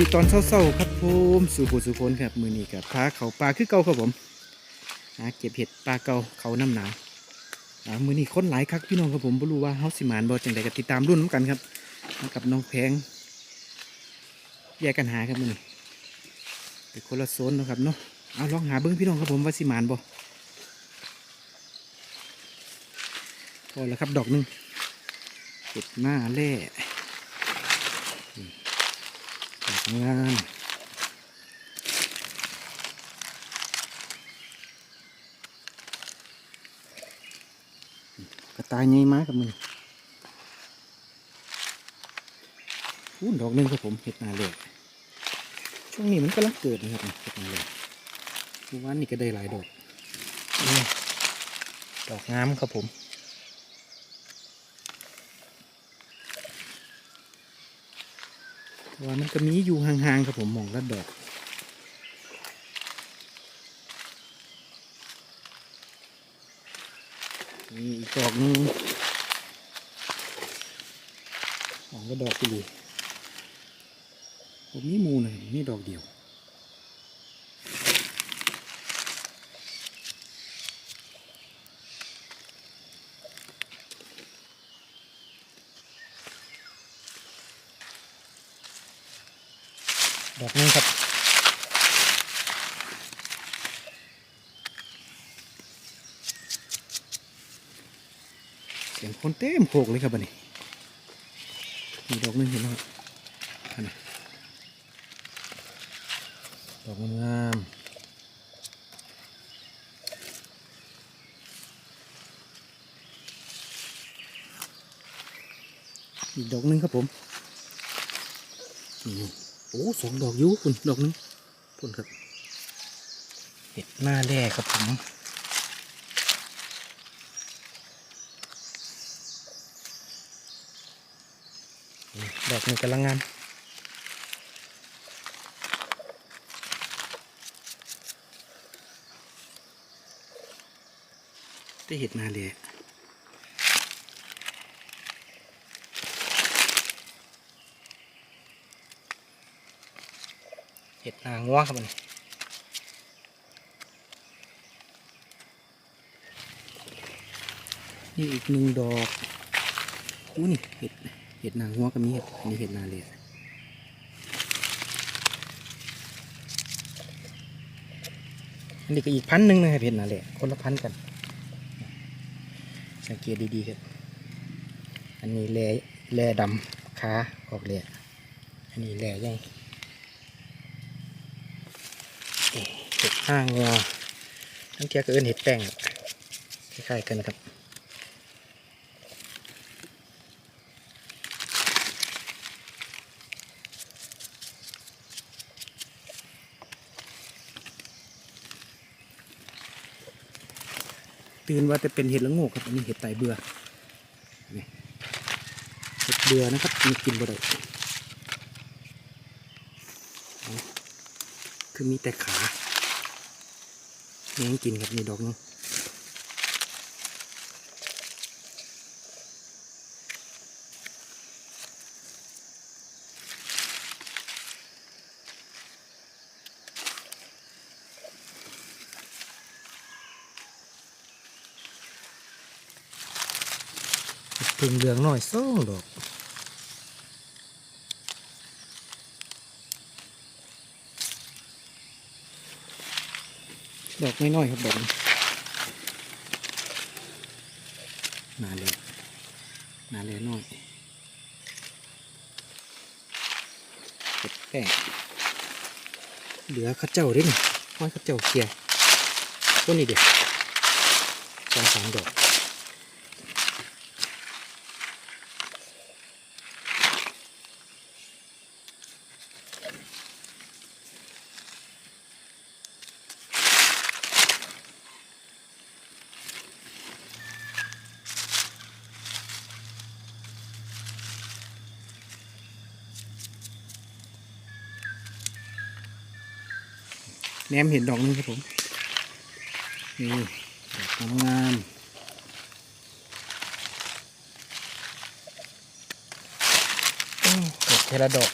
ดีตอนเช้าๆครับผมสู่ผู้สุคนครับมือนี้กับพาเขาปลาคือเก่าครับผมหาเก็บเห็ดปลาเก่าเขาน้ำหนาวอ่ามือนี้คนหลายคักพี่น้องครับผมบ่รู้ว่าเฮาสิมานบ่จังใดก็ติดตามรุ่นน้ำกันครับกับน้องแพงแยกกันหาครับมือนี้เป็นคนละโซนนะครับเนาะเอาลองหาเบิ้งพี่น้องครับผมว่าสิมานบ่พอแล้วครับดอกหนึงเห็ดหน้าแร่ กงามกระต่ายใหญ่มากกับมืออู้ดอกหนึงครับผมเห็ดนาเลยช่วงนี้มันกำลังเกิดนะครับเห็ดนาเลยเมื่อวานนี่ก็ได้หลายดอกนี่ดอกงามครับผมแต่ ว่ามันก็มีอยู่ห่างๆครับผมมองละดอกนี่อีกดอกนึงสองก็ดอกไปเลยผมนี่มูเลยนี่ดอกเดียว ดอกนึงครับเสียงคนเต็มโขกเลยครับบันนี้มีดอกนึงเห็นไหมครับอันนี้ดอกงามอีกดอกนึงครับผมนี่ โอ้สองดอกยูคุณดอกนึงพุ่นครับเห็ดหน้าแร่ครับผมดอกนี้กำลังงามได้เห็ดนาเลย เห็ดนางวัวครับมันนี่อีกหนึ่งดอกอู้นี่เห็ดเห็ดนางหัวกับมีเห็ดนี่เห็ดนาเลียอันนี้ก็อีกพันหนึ่งนะครับเห็ดนาเลียคนละพันกัน สังเกตดีๆครับ อันนี้แร่แร่ดำขาออกเลยอันนี้แร่ใหญ่เอ๊ะเห้างงอทั้งเทียก็เอิ้นเห็ดแป้งคล้ายๆกันครับตื่นว่าจะเป็นเห็ดละงกครับอันนี้เห็ดไตเบือเห็ดเบือนะครับมีกินบ่ได้คือมีแต่ขา ยังกินครับนี่ดอกนึงพึ่งเหลืองหน่อยซ่องดอก ดอกน้อยๆครับดอกนี้นาเลยนาเลยน้อยเก็บแป้งเหลือข้าเจ้าด้วยนี่ห้อยข้าเจ้าเคียต้นนี้เดียวสองสามดอก แหนมเห็นดอกนึงครับผมนี่ดอกงามๆโอ้ดอกเทละดอก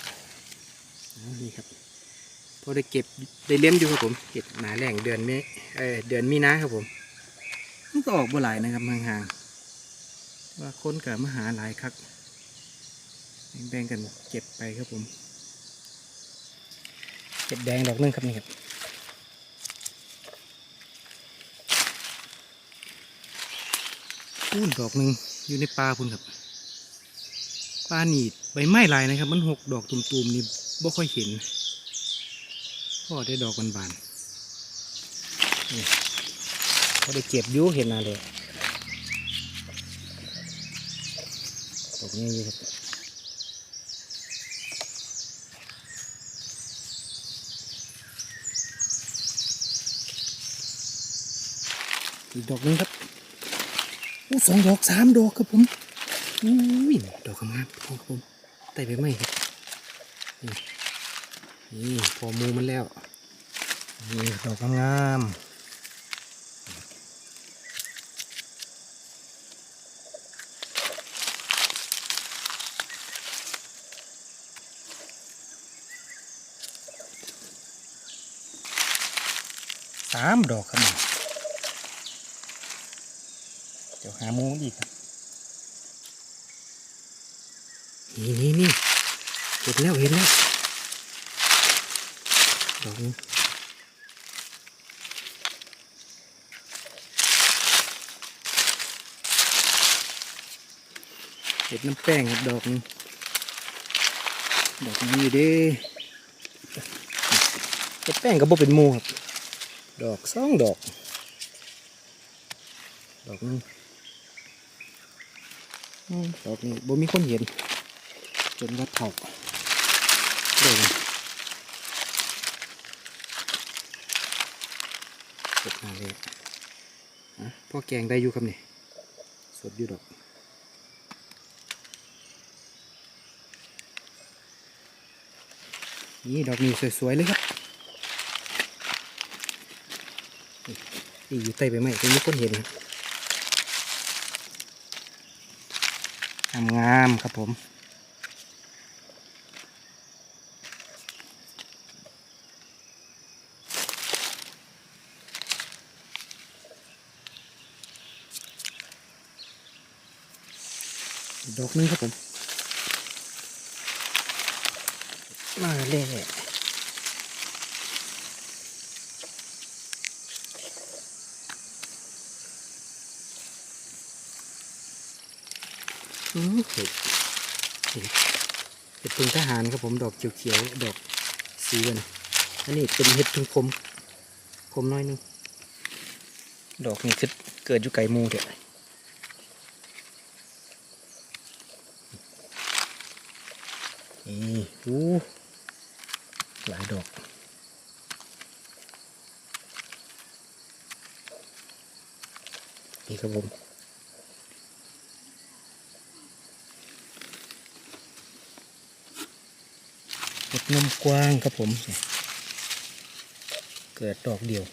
อ๋อนี่ครับพอได้เก็บได้เลี้ยมอยู่ครับผมเห็ดหนาแรงเดือนเมษเออเดือนมีนาครับผมมันก็ออกบ่หลายนะครับห่างๆว่าคนกับมาหาหลายคักแบ่งๆกันเก็บไปครับผม เก็บแดงดอกหนึงครับนี่ครับ อู้ดอกหนึ่งอยู่ในปลาพุ่นครับปลาหนีดใบไม้ลายนะครับ มันหกดอกตุ่มๆนี่บ่ค่อยเห็นพ่อได้ดอกบานๆนี่พอได้เก็บยุ่เห็นอะไรดอกนี้อยู่ครับอีกดอกหนึงครับ อู้สองดอกสามดอกครับผมอุ้ยดอกกำลังครับผมไต่ไปไหมครับนี่พอมูมันแล้วนี่ดอกงามสามดอกครับ เดี๋ยวหามูอีกครับนี่นี่นี่เห็นแล้วเห็นแล้วดอกนี้เห็ดน้ำแป้งครับดอกนี้ดอกนี้เด้เห็ดแป้งก็บ่เป็นมูครับ ดอกสองดอก ดอกนี้ ดอกนี้บ่มีคนเห็น จนวัดเผาเลยเก็บมาเลยอะพ่อแกงได้อยู่ครับนี่สดอยู่ดอกนี่ดอกนี้สวยๆเลยครับนี่นี่อยู่ใต้ใบไม้ตรงนี้คนเห็นครับ งามๆครับผมดอกนึงครับผม มาเล่อื เห็ดเห็ดเห็ดพึ่งทหารครับผมดอกเขียวๆดอกสีกันอันนี้เป็นเห็ดพึ่งคมคมน้อยนึงดอกนี่คือเกิดอยู่ไก่มูเถอะนี่อู้หลายดอกนี่ครับผม เห็ดนมกว้างครับผม เกิดดอกเดียว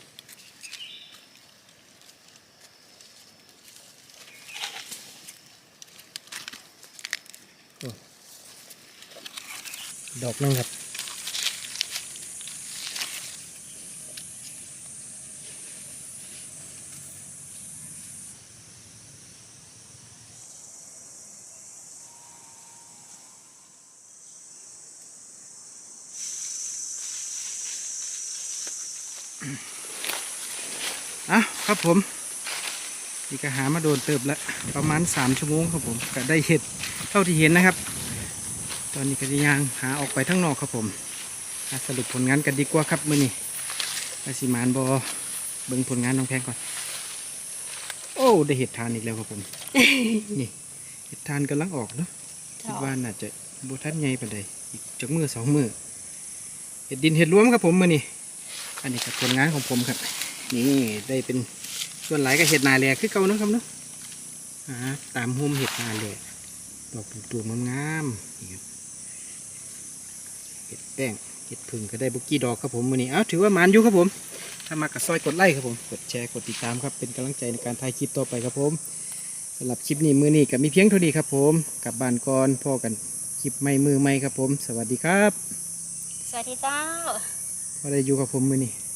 ดอกนึงครับ อะครับผมนี่ก็หามาโดนเติบแล้วประมาณสามชั่วโมงครับผมก็ได้เห็ดเท่าที่เห็นนะครับ ตอนนี้ก็จะย่างหาออกไปทั้งนอกครับผมอะสรุปผลงานกันดีกว่าครับมื่อนี้อาสิมานบอเบิ่งผลงานน้องแพงก่อน โอ้ได้เห็ดทานอีกแล้วครับผม นี่เห็ดทานกำลังออกเนาะคิดว่าน่าจะบทันใหญ่ปานใดอีกจากมือสองมือเห็ดดินเห็ดรวมครับผมมื่อนี้ อันนี้กับผลงานของผมครับ นี่ได้เป็นส่วนหลายก็เห็ดนาแหลกคือเก่านะครับเนาะอ่าตามโฮมเห็ดนาแหลกดอกตัวงามๆเห็ดแป้งเห็ดผึ่งก็ได้บุกี้ดอกครับผมมือนี้ เอ้าถือว่ามันอยู่ครับผม ถ้ามากับซอยกดไลค์ครับผม กดแชร์ กดติดตามครับ เป็นกำลังใจในการถ่ายคลิปต่อไปครับผมสำหรับคลิปนี้มือนี้ก็มีเพียงเท่านี้ครับผมกลับบ้านก่อนพอกันคลิปใหม่มือใหม่ครับผม สวัสดีครับ สวัสดีเจ้า ว่าได้อยู่กับผมมือนี่